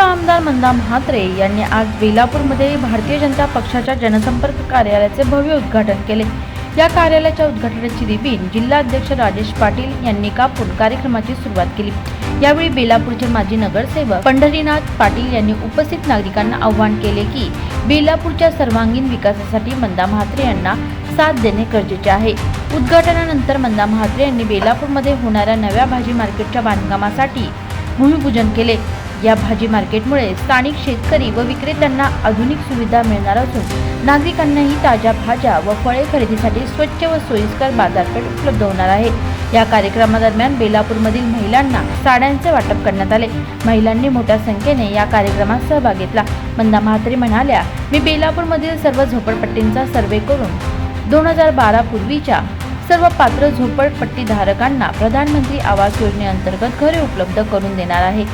आमदार मंदा म्हात्रे यांनी आज बेलापूरमध्ये भारतीय जनता पक्षाच्या जनसंपर्क कार्यालयाचे भव्य उद्घाटन केले. या कार्यालयाच्या उद्घाटनाची रिबीन जिल्हाध्यक्ष राजेश पाटील यांनी कापून कार्यक्रमाची सुरुवात केली. यावेळी बेलापूरचे माजी नगरसेवक पंढरीनाथ पाटील यांनी उपस्थित नागरिकांना आवाहन केले की बेलापूरच्या सर्वांगीण विकासासाठी मंदा म्हात्रे यांना साथ देणे गरजेचे आहे. उद्घाटनानंतर मंदा म्हात्रे यांनी बेलापूरमध्ये होणाऱ्या नव्या भाजी मार्केटच्या बांधकामासाठी भूमिपूजन केले. या भाजी मार्केटमुळे स्थानिक शेतकरी व विक्रेत्यांना आधुनिक सुविधा मिळणार असून नागरिकांनाही ताज्या भाज्या व फळे खरेदीसाठी स्वच्छ व सोयीस्कर बाजारपेठ उपलब्ध होणार आहे. या कार्यक्रमादरम्यान बेलापूरमधील महिलांना साड्यांचे वाटप करण्यात आले. महिलांनी मोठ्या संख्येने या कार्यक्रमात सहभाग घेतला. मंदा म्हात्रे म्हणाल्या मी बेलापूरमधील सर्व झोपडपट्टींचा सर्वे करून दोन हजार बारा पूर्वीच्या सर्व पात्र झोपडपट्टीधारकांना प्रधानमंत्री आवास योजनेअंतर्गत घरे उपलब्ध करून देणार आहे.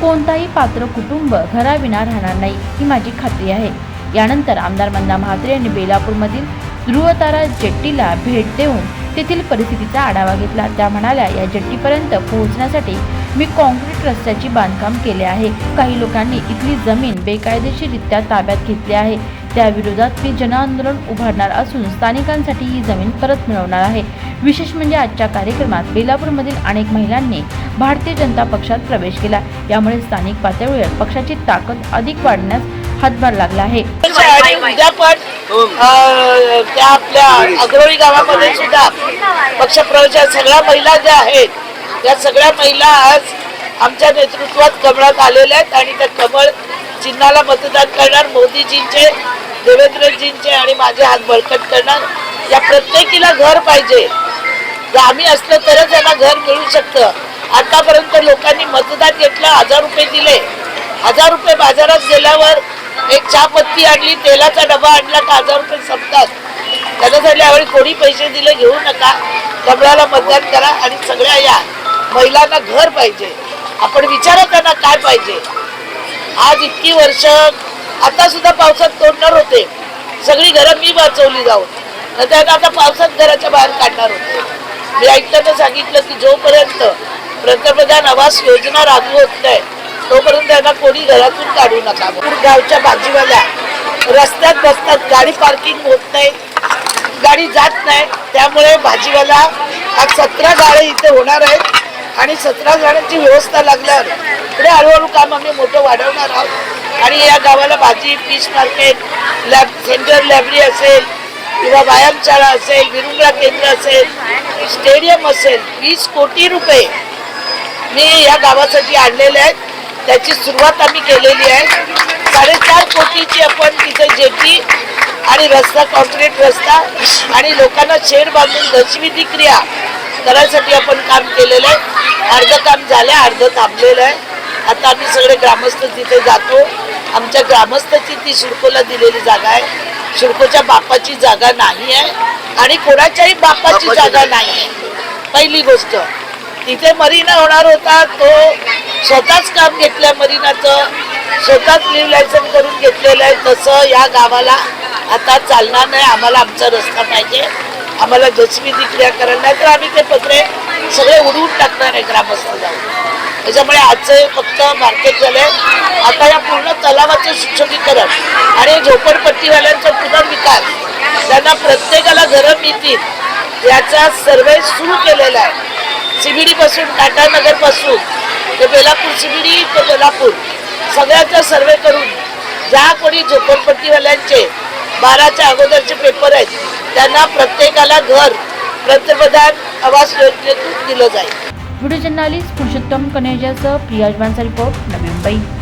कोणताही पात्र कुटुंब घराविना राहणार नाही ही माझी खात्री आहे. यानंतर आमदार मंदा म्हात्रे यांनी बेलापूरमधील ध्रुवतारा जेट्टीला भेट देऊन तेथील परिस्थितीचा आढावा घेतला. त्या म्हणाल्या या जेट्टीपर्यंत पोहोचण्यासाठी मी कॉन्क्रीट रस्त्याची बांधकाम केले आहे. काही लोकांनी इथली जमीन बेकायदेशीररित्या ताब्यात घेतली आहे. त्याविरोधात मी जनआंदोलन उभारणार असून स्थानिकांसाठी ही जमीन परत मिळवणार आहे. विशेष म्हणजे आजच्या कार्यक्रमात बेलापूरमधील अनेक महिलांनी भारतीय जनता पक्षात प्रवेश केला. यामुळे स्थानिक पातळीवर पक्षाची ताकद अधिक वाढण्यास हातभार लागला आहे. त्या आपल्या अग्रोळी गावामध्ये सुद्धा पक्षप्रवेशा सगळ्या महिला ज्या आहेत त्या सगळ्या महिला आज आमच्या नेतृत्वात कमळात आलेल्या आहेत आणि त्या कमळ चिन्हाला मतदान करणार मोदीजींचे देवेंद्रजींचे आणि माझे हात बळकट करणार. या प्रत्येकीला घर पाहिजे. जर आम्ही असलो तरच यांना घर मिळू शकतं. आतापर्यंत लोकांनी मतदान घेतलं हजार रुपये दिले. हजार रुपये बाजारात गेल्यावर एक चहापत्ती आणली तेलाचा डबा आणला का हजार रुपये संपतात. त्याच्यासाठी यावेळी कोणी पैसे दिले घेऊ नका. कमळाला मतदान करा आणि सगळ्या या महिलांना घर पाहिजे. आपण विचारा त्यांना काय पाहिजे. आज इतकी वर्ष आता सुद्धा पावसात तोडणार होते. सगळी घरं मी वाचवली जाऊन. तर त्यांना आता पावसात घराच्या बाहेर काढणार होते. मी ऐकताना सांगितलं की जोपर्यंत पंतप्रधान आवास योजना लागू होत नाही तोपर्यंत त्यांना कोणी घरातून काढू नका. गावच्या बाजूवाल्या रस्त्यात बसतात गाडी पार्किंग होत नाही गाडी जात नाही. त्यामुळे भाजीवाला आज सतरा गाड्या इथे होणार आहेत. आणि सतरा जणांची व्यवस्था लागणार पुढे हळूहळू काम आम्ही मोठं वाढवणार आहोत. आणि या गावाला भाजी fish market lab centre library असेल किंवा व्यायामशाळा असेल विरुंगळा केंद्र असेल स्टेडियम असेल वीस कोटी रुपये मी या गावासाठी आणलेले आहेत. त्याची सुरुवात आम्ही केलेली आहे. साडेचार कोटीची आपण तिथे जेटी आणि रस्ता कॉन्क्रीट रस्ता आणि लोकांना शेड बांधून दशविधी क्रिया करायसाठी आपण काम केलेलं आहे. अर्ध काम झालं अर्ध थांबलेलं आहे. आता आम्ही सगळे ग्रामस्थ तिथे जातो. आमच्या ग्रामस्थाची ती शिडकोला दिलेली जागा आहे. शिडकोच्या बापाची जागा नाही आहे आणि कोणाच्याही बापाची जागा नाही. आहे. पहिली गोष्ट तिथे मरीना होणार होता. तो स्वतःच काम घेतलं मरीनाचं. स्वतःच लिव्ह लायसन करून घेतलेलं आहे. तसं या गावाला आता चालणार नाही. आम्हाला आमचा रस्ता पाहिजे. आम्हाला जसविधी क्रिया करायला नाही तर आम्ही ते पत्रे सगळे उडवून टाकणार आहे ग्रामस्थ जाऊन त्याच्यामुळे आजचं फक्त मार्केट झालंय आता या पूर्ण तलावाचं सुशोभीकरण आणि झोपडपट्टीवाल्यांचा पुनर्विकास त्यांना प्रत्येकाला घरं मिळतील याचा सर्वे सुरू केलेला आहे. सीबीडीपासून टाटानगरपासून ते बेलापूर सीबीडी ते बेलापूर सगळ्याचा सर्वे करून ज्या कोणी झोपडपट्टीवाल्यांचे बाराच्या अगोदरचे पेपर आहेत. त्यांना प्रत्येकाला घर पंतप्रधान आवास योजनेतून दिलं जाईल. व्हिडिओ जर्नालिस्ट पुरुषोत्तम कनेजासह प्रियाजमानचा रिपोर्ट नवी मुंबई.